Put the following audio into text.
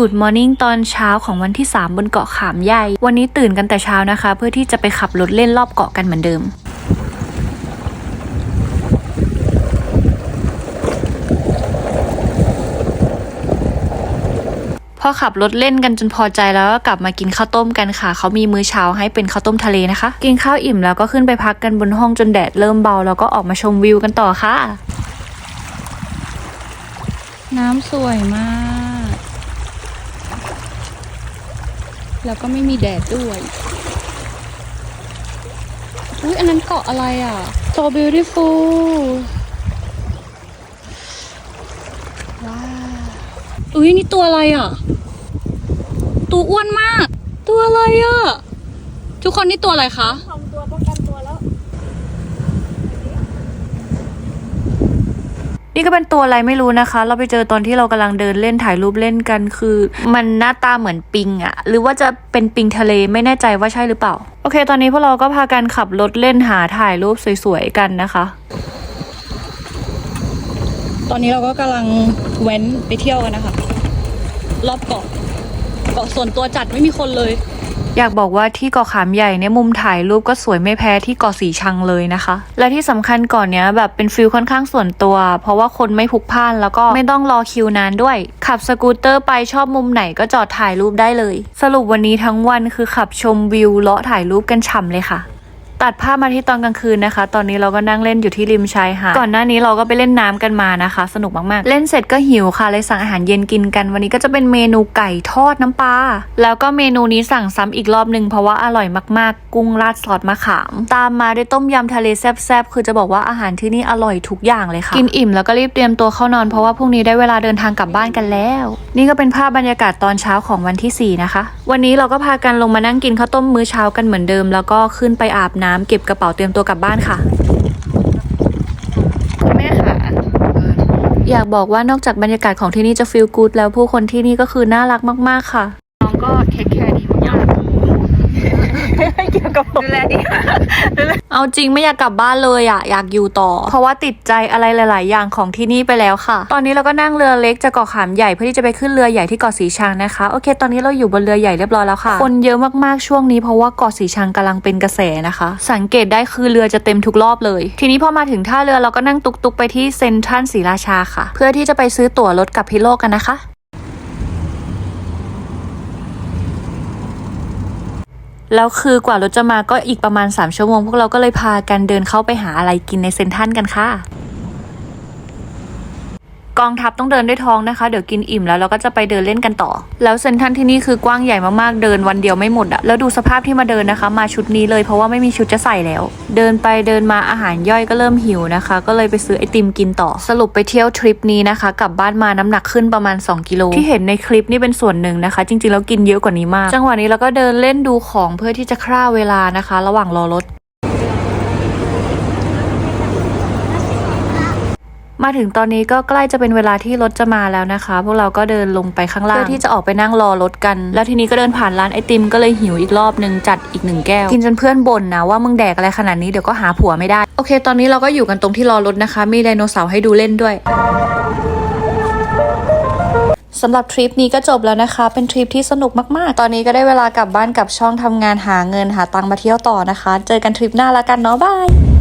Good Morning ตอนเช้าของวันที่ 3 บนเกาะขามใหญ่ วันนี้ตื่นกันแต่เช้านะคะ เพื่อที่จะไปขับรถเล่นรอบเกาะกันเหมือนเดิมพอขับรถเล่นกันจนพอใจแล้วก็กลับมากินข้าวต้มกันค่ะ เขามีมื้อเช้าให้เป็นข้าวต้มทะเลนะคะ กินข้าวอิ่มแล้วก็ขึ้นไปพักกันบนห้องจนแดดเริ่มเบา แล้วก็ออกมาชมวิวกันต่อค่ะ น้ำสวยมาก แล้วก็ไม่มีแดดด้วยอุ้ยอันนั้นเกาะอะไรอะ so beautiful ว้าวอุ้ยนี่ตัวอะไรอะ ตัวอ้วนมาก ตัวอะไรอะ ทุกคนนี่ตัวอะไรคะตัวป้องกันตัวแล้ว นี่ก็เป็นตัวอะไรไม่รู้นะคะ เราไปเจอตอนที่เรากำลังเดินเล่นถ่ายรูปเล่นกันคือ มันหน้าตาเหมือนปิงอะหรือว่าจะเป็นปิงทะเลไม่แน่ใจว่าใช่หรือเปล่า โอเค ตอนนี้พวกเราก็พากันขับรถเล่นหาถ่ายรูปสวยๆกันนะคะ ตอนนี้เราก็กำลังแว้นไปเที่ยวกันนะคะ รอบเกาะเกาะส่วนตัวจัดไม่มีคนเลย อยากบอกว่าที่เกาะขามใหญ่เนี่ยมุมถ่ายรูปก็สวยไม่แพ้ที่เกาะสีชังเลยนะคะ และที่สำคัญเก่อนเนี้ยแบบเป็นฟิลค่อนข้างส่วนตัว เพราะว่าคนไม่พลุกพล่านแล้วก็ไม่ต้องรอคิวนานด้วย ขับสกูตเตอร์ไปชอบมุมไหนก็จอดถ่ายรูปได้เลย สรุปวันนี้ทั้งวันคือขับชมวิวเลาะถ่ายรูปกันฉ่ำเลยค่ะ ตัดภาพมาที่ตอนกลางคืนนะคะ ตอนนี้เราก็นั่งเล่นอยู่ที่ริมชายหาด ก่อนหน้านี้เราก็ไปเล่นน้ำกันมานะคะ สนุกมากๆ เล่นเสร็จก็หิวค่ะเลยสั่งอาหารเย็นกินกัน วันนี้ก็จะเป็นเมนูไก่ทอดน้ำปลา แล้วก็เมนูนี้สั่งซ้ำอีกรอบหนึ่งเพราะว่าอร่อยมากๆ กุ้งราดซอสมะขาม ตามมาด้วยต้มยำทะเลแซ่บๆ คือจะบอกว่าอาหารที่นี่อร่อยทุกอย่างเลยค่ะ กินอิ่มแล้วก็รีบเตรียมตัวเข้านอนเพราะว่าพรุ่งนี้ได้เวลาเดินทางกลับบ้านกันแล้ว นี่ก็เป็นภาพบรรยากาศตอนเช้าของวันที่4นะคะ วันนี้เราก็พากันลงมานั่งกินข้าวต้มมื้อเช้ากันเหมือนเดิม แล้วก็ขึ้นไปอาบน้ำเก็บกระเป๋าเตรียมตัวกลับบ้านค่ะ แม่ค่ะ อยากบอกว่านอกจากบรรยากาศของที่นี่จะฟีลกู๊ดแล้วผู้คนที่นี่ก็คือน่ารักมาก ๆ ค่ะ น้องก็เทคแคร์ดีมากเกี่ยวกับดูแลดีเอาจริงไม่อยากกลับบ้านเลยอะอยากอยู่ต่อ เพราะว่าติดใจอะไรหลาย ๆ อย่างของที่นี่ไปแล้วค่ะ ตอนนี้เราก็นั่งเรือเล็กจากเกาะขามใหญ่เพื่อที่จะไปขึ้นเรือใหญ่ที่เกาะสีชังนะคะโอเค ตอนนี้เราอยู่บนเรือใหญ่เรียบร้อยแล้วค่ะ คนเยอะมาก ๆ ช่วงนี้เพราะว่าเกาะสีชังกำลังเป็นกระแสนะคะ สังเกตได้คือเรือจะเต็มทุกรอบเลย ทีนี้พอมาถึงท่าเรือเราก็นั่งตุกๆไปที่เซ็นทรัลศรีราชาค่ะ เพื่อที่จะไปซื้อตั๋วรถกลับพิโลกกันนะคะ แล้วคือกว่ารถจะมาก็อีกประมาณ 3 ชั่วโมง พวกเราก็เลยพากันเดินเข้าไปหาอะไรกินในเซนทัลกันค่ะ กองทัพต้องเดินด้วยท้องนะคะ เดี๋ยวกินอิ่มแล้วเราก็จะไปเดินเล่นกันต่อ แล้วเซ็นทรัลที่นี่คือกว้างใหญ่มากๆเดินวันเดียวไม่หมดอะแล้วดูสภาพที่มาเดินนะคะ มาชุดนี้เลยเพราะว่าไม่มีชุดจะใส่แล้ว เดินไปเดินมาอาหารย่อยก็เริ่มหิวนะคะ ก็เลยไปซื้อไอติมกินต่อ สรุปไปเที่ยวทริปนี้นะคะ กลับบ้านมาน้ำหนักขึ้นประมาณ 2 กิโลที่เห็นในคลิปนี่เป็นส่วนหนึ่งนะคะ จริงๆแล้วกินเยอะกว่านี้มาก จังหวะนี้เราก็เดินเล่นดูของเพื่อที่จะฆ่าเวลานะคะ ระหว่างรอรถ มาถึงตอนนี้ก็ใกล้จะเป็นเวลาที่รถจะมาแล้วนะคะ พวกเราก็เดินลงไปข้างล่างเพื่อที่จะออกไปนั่งรอรถกัน แล้วทีนี้ก็เดินผ่านร้านไอติมก็เลยหิวอีกรอบนึงจัดอีกหนึ่งแก้ว กินจนเพื่อนบ่นนะว่ามึงแดกอะไรขนาดนี้เดี๋ยวก็หาผัวไม่ได้ โอเค ตอนนี้เราก็อยู่กันตรงที่รอรถนะคะ มีไดโนเสาร์ให้ดูเล่นด้วยสำหรับทริปนี้ก็จบแล้วนะคะ เป็นทริปที่สนุกมาก ๆ ตอนนี้ก็ได้เวลากลับบ้านกับช่องทำงานหาเงินหาตังค์มาเที่ยวต่อนะคะ เจอกันทริปหน้าละกันเนาะบาย